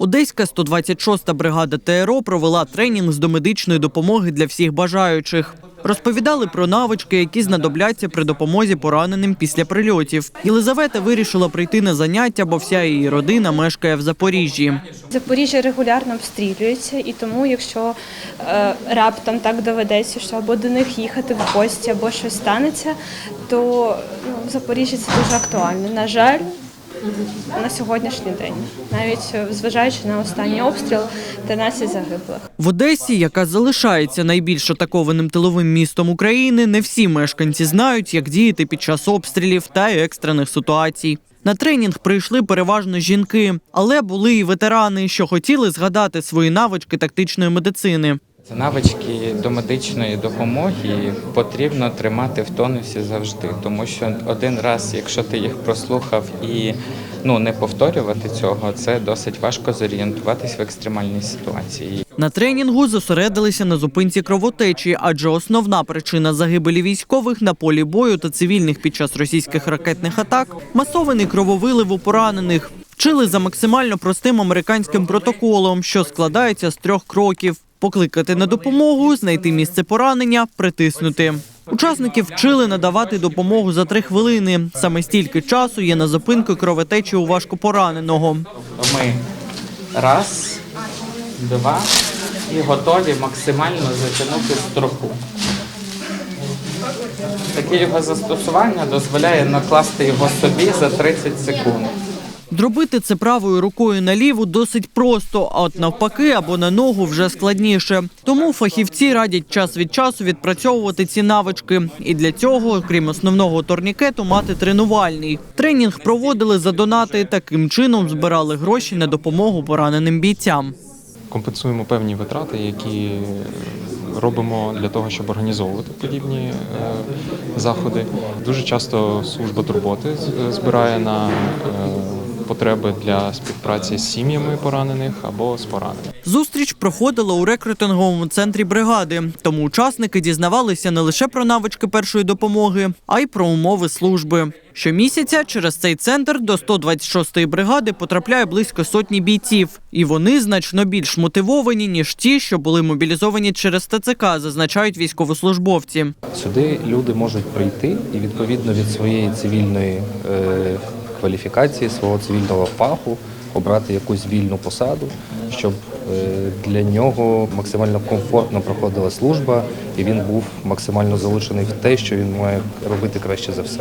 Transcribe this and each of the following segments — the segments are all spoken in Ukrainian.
Одеська 126-та бригада ТРО провела тренінг з домедичної допомоги для всіх бажаючих. Розповідали про навички, які знадобляться при допомозі пораненим після прильотів. Єлизавета вирішила прийти на заняття, бо вся її родина мешкає в Запоріжжі. Запоріжжя регулярно обстрілюється, і тому, якщо е, раптом так доведеться, що або до них їхати в гості, або щось станеться, то ну, в Запоріжжі це дуже актуально. На жаль, на сьогоднішній день, навіть е, зважаючи на останній обстріл, 13 загиблих. В Одесі, яка залишається найбільш атакованим тиловим містом України, не всі мешканці знають, як діяти під час обстрілів та екстрених ситуацій. На тренінг прийшли переважно жінки, але були і ветерани, що хотіли згадати свої навички тактичної медицини. Навички до медичної допомоги потрібно тримати в тонусі завжди, тому що один раз, якщо ти їх прослухав і ну не повторювати цього, це досить важко зорієнтуватись в екстремальній ситуації. На тренінгу зосередилися на зупинці кровотечі, адже основна причина загибелі військових на полі бою та цивільних під час російських ракетних атак масований крововилив у поранених. Вчили за максимально простим американським протоколом, що складається з трьох кроків: покликати на допомогу, знайти місце поранення, притиснути. Учасників вчили надавати допомогу за три хвилини. Саме стільки часу є на зупинку кровотечі у важкопораненого. Ми раз, два і готові максимально затягнути строку. Таке його застосування дозволяє накласти його собі за 30 секунд. Дробити це правою рукою на ліву досить просто, а от навпаки або на ногу вже складніше. Тому фахівці радять час від часу відпрацьовувати ці навички. І для цього, крім основного турнікету, мати тренувальний. Тренінг проводили за донати. Таким чином збирали гроші на допомогу пораненим бійцям. компенсуємо певні витрати, які робимо для того, щоб організовувати подібні е, заходи. Дуже часто служба турботи збирає на е, потреби для співпраці з сім'ями поранених або з пораненими. Зустріч проходила у рекрутинговому центрі бригади, тому учасники дізнавалися не лише про навички першої допомоги, а й про умови служби. Щомісяця через цей центр до 126-ї бригади потрапляє близько сотні бійців, і вони значно більш мотивовані ніж ті, що були мобілізовані через ТЦК, зазначають військовослужбовці. Сюди люди можуть прийти і відповідно від своєї цивільної е, кваліфікації, свого цивільного фаху обрати якусь вільну посаду, щоб е, для нього максимально комфортно проходила служба, і він був максимально залучений в те, що він має робити краще за все.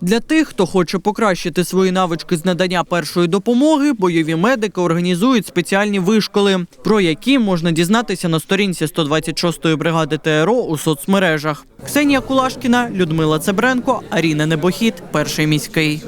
Для тих, хто хоче покращити свої навички з надання першої допомоги, бойові медики організують спеціальні вишколи, про які можна дізнатися на сторінці 126-ї бригади ТРО у соцмережах. Ксенія Кулашкіна, Людмила Цебренко, Аріна Небохід, перший міський.